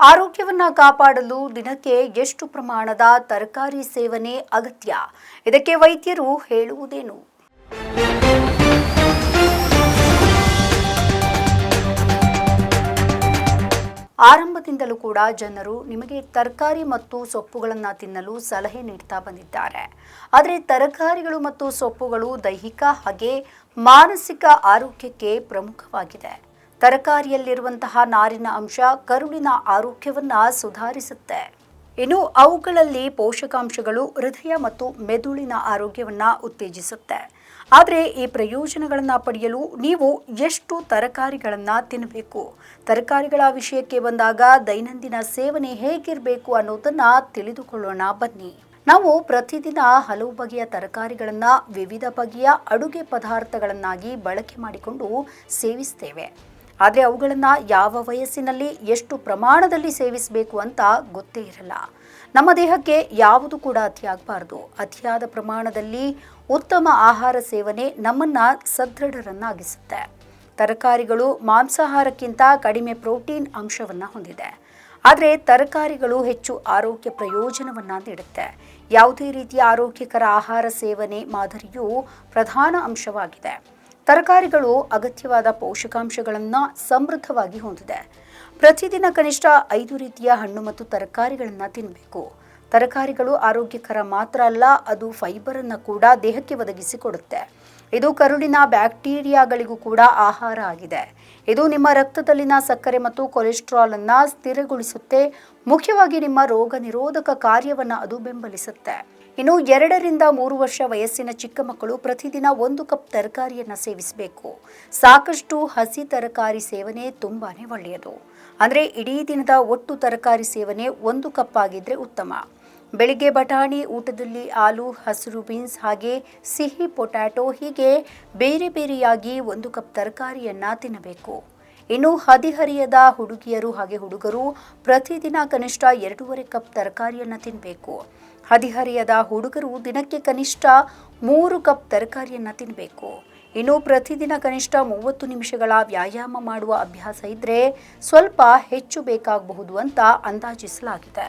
ಆರೋಗ್ಯವನ್ನ ಕಾಪಾಡಲು ದಿನಕ್ಕೆ ಎಷ್ಟು ಪ್ರಮಾಣದ ತರಕಾರಿ ಸೇವನೆ ಅಗತ್ಯ? ಇದಕ್ಕೆ ವೈದ್ಯರು ಹೇಳುವುದೇನು? ಆರಂಭದಿಂದಲೂ ಕೂಡ ಜನರು ನಿಮಗೆ ತರಕಾರಿ ಮತ್ತು ಸೊಪ್ಪುಗಳನ್ನು ತಿನ್ನಲು ಸಲಹೆ ನೀಡ್ತಾ ಬಂದಿದ್ದಾರೆ. ಆದರೆ ತರಕಾರಿಗಳು ಮತ್ತು ಸೊಪ್ಪುಗಳು ದೈಹಿಕ ಹಾಗೆ ಮಾನಸಿಕ ಆರೋಗ್ಯಕ್ಕೆ ಪ್ರಮುಖವಾಗಿದೆ. ತರಕಾರಿಯಲ್ಲಿರುವಂತಹ ನಾರಿನ ಅಂಶ ಕರುಳಿನ ಆರೋಗ್ಯವನ್ನ ಸುಧಾರಿಸುತ್ತೆ. ಇನ್ನು ಅವುಗಳಲ್ಲಿ ಪೋಷಕಾಂಶಗಳು ಹೃದಯ ಮತ್ತು ಮೆದುಳಿನ ಆರೋಗ್ಯವನ್ನ ಉತ್ತೇಜಿಸುತ್ತೆ. ಆದರೆ ಈ ಪ್ರಯೋಜನಗಳನ್ನು ಪಡೆಯಲು ನೀವು ಎಷ್ಟು ತರಕಾರಿಗಳನ್ನು ತಿನ್ನಬೇಕು ತರಕಾರಿಗಳ ವಿಷಯಕ್ಕೆ ಬಂದಾಗ ದೈನಂದಿನ ಸೇವನೆ ಹೇಗಿರಬೇಕು ಅನ್ನೋದನ್ನ ತಿಳಿದುಕೊಳ್ಳೋಣ ಬನ್ನಿ. ನಾವು ಪ್ರತಿದಿನ ಹಲವು ಬಗೆಯ ತರಕಾರಿಗಳನ್ನು ವಿವಿಧ ಬಗೆಯ ಅಡುಗೆ ಪದಾರ್ಥಗಳನ್ನಾಗಿ ಬಳಕೆ ಮಾಡಿಕೊಂಡು ಸೇವಿಸ್ತೇವೆ. ಆದರೆ ಅವುಗಳನ್ನು ಯಾವ ವಯಸ್ಸಿನಲ್ಲಿ ಎಷ್ಟು ಪ್ರಮಾಣದಲ್ಲಿ ಸೇವಿಸಬೇಕು ಅಂತ ಗೊತ್ತೇ ಇರಲ್ಲ. ನಮ್ಮ ದೇಹಕ್ಕೆ ಯಾವುದು ಕೂಡ ಅತಿಯಾಗಬಾರ್ದು ಅತಿಯಾದ ಪ್ರಮಾಣದಲ್ಲಿ ಉತ್ತಮ ಆಹಾರ ಸೇವನೆ ನಮ್ಮನ್ನು ಸದೃಢರನ್ನಾಗಿಸುತ್ತೆ. ತರಕಾರಿಗಳು ಮಾಂಸಾಹಾರಕ್ಕಿಂತ ಕಡಿಮೆ ಪ್ರೋಟೀನ್ ಅಂಶವನ್ನು ಹೊಂದಿದೆ. ಆದರೆ ತರಕಾರಿಗಳು ಹೆಚ್ಚು ಆರೋಗ್ಯ ಪ್ರಯೋಜನವನ್ನು ನೀಡುತ್ತೆ. ಯಾವುದೇ ರೀತಿಯ ಆರೋಗ್ಯಕರ ಆಹಾರ ಸೇವನೆ ಮಾದರಿಯು ಪ್ರಧಾನ ಅಂಶವಾಗಿದೆ. ತರಕಾರಿಗಳು ಅಗತ್ಯವಾದ ಪೋಷಕಾಂಶಗಳನ್ನು ಸಮೃದ್ಧವಾಗಿ ಹೊಂದಿದೆ. ಪ್ರತಿದಿನ ಕನಿಷ್ಠ ಐದು ರೀತಿಯ ಹಣ್ಣು ಮತ್ತು ತರಕಾರಿಗಳನ್ನು ತಿನ್ನಬೇಕು ತರಕಾರಿಗಳು ಆರೋಗ್ಯಕರ ಮಾತ್ರ ಅಲ್ಲ, ಅದು ಫೈಬರ್ ಅನ್ನು ಕೂಡ ದೇಹಕ್ಕೆ ಒದಗಿಸಿಕೊಡುತ್ತೆ ಇದು ಕರುಳಿನ ಬ್ಯಾಕ್ಟೀರಿಯಾಗಳಿಗೂ ಕೂಡ ಆಹಾರ ಆಗಿದೆ. ಇದು ನಿಮ್ಮ ರಕ್ತದಲ್ಲಿನ ಸಕ್ಕರೆ ಮತ್ತು ಕೊಲೆಸ್ಟ್ರಾಲ್ ಅನ್ನ ಸ್ಥಿರಗೊಳಿಸುತ್ತೆ. ಮುಖ್ಯವಾಗಿ ನಿಮ್ಮ ರೋಗ ನಿರೋಧಕ ಕಾರ್ಯವನ್ನು ಅದು ಬೆಂಬಲಿಸುತ್ತೆ. ಇನ್ನು ಎರಡರಿಂದ ಮೂರು ವರ್ಷ ವಯಸ್ಸಿನ ಚಿಕ್ಕ ಮಕ್ಕಳು ಪ್ರತಿದಿನ ಒಂದು ಕಪ್ ತರಕಾರಿಯನ್ನು ಸೇವಿಸಬೇಕು. ಸಾಕಷ್ಟು ಹಸಿ ತರಕಾರಿ ಸೇವನೆ ತುಂಬಾನೇ ಒಳ್ಳೆಯದು. ಅಂದರೆ ಇಡೀ ದಿನದ ಒಟ್ಟು ತರಕಾರಿ ಸೇವನೆ ಒಂದು ಕಪ್ ಆಗಿದ್ರೆ ಉತ್ತಮ. ಬೆಳಿಗ್ಗೆ ಬಟಾಣಿ ಊಟದಲ್ಲಿ ಆಲೂ ಹಸಿರು ಬೀನ್ಸ್ ಹಾಗೆ ಸಿಹಿ ಪೊಟ್ಯಾಟೊ ಹೀಗೆ ಬೇರೆ ಬೇರೆಯಾಗಿ ಒಂದು ಕಪ್ ತರಕಾರಿಯನ್ನು ತಿನ್ನಬೇಕು. ಇನ್ನು ಹದಿಹರಿಯದ ಹುಡುಗಿಯರು ಹಾಗೆ ಹುಡುಗರು ಪ್ರತಿದಿನ ಕನಿಷ್ಠ ಎರಡೂವರೆ ಕಪ್ ತರಕಾರಿಯನ್ನು ತಿನ್ನಬೇಕು ಹದಿಹರಿಯದ ಹುಡುಗರು ದಿನಕ್ಕೆ ಕನಿಷ್ಠ ಮೂರು ಕಪ್ ತರಕಾರಿಯನ್ನು ತಿನ್ನಬೇಕು ಇನ್ನು ಪ್ರತಿದಿನ ಕನಿಷ್ಠ ಮೂವತ್ತು ನಿಮಿಷಗಳ ವ್ಯಾಯಾಮ ಮಾಡುವ ಅಭ್ಯಾಸ ಇದ್ರೆ ಸ್ವಲ್ಪ ಹೆಚ್ಚು ಬೇಕಾಗಬಹುದು ಅಂತ ಅಂದಾಜಿಸಲಾಗಿದೆ.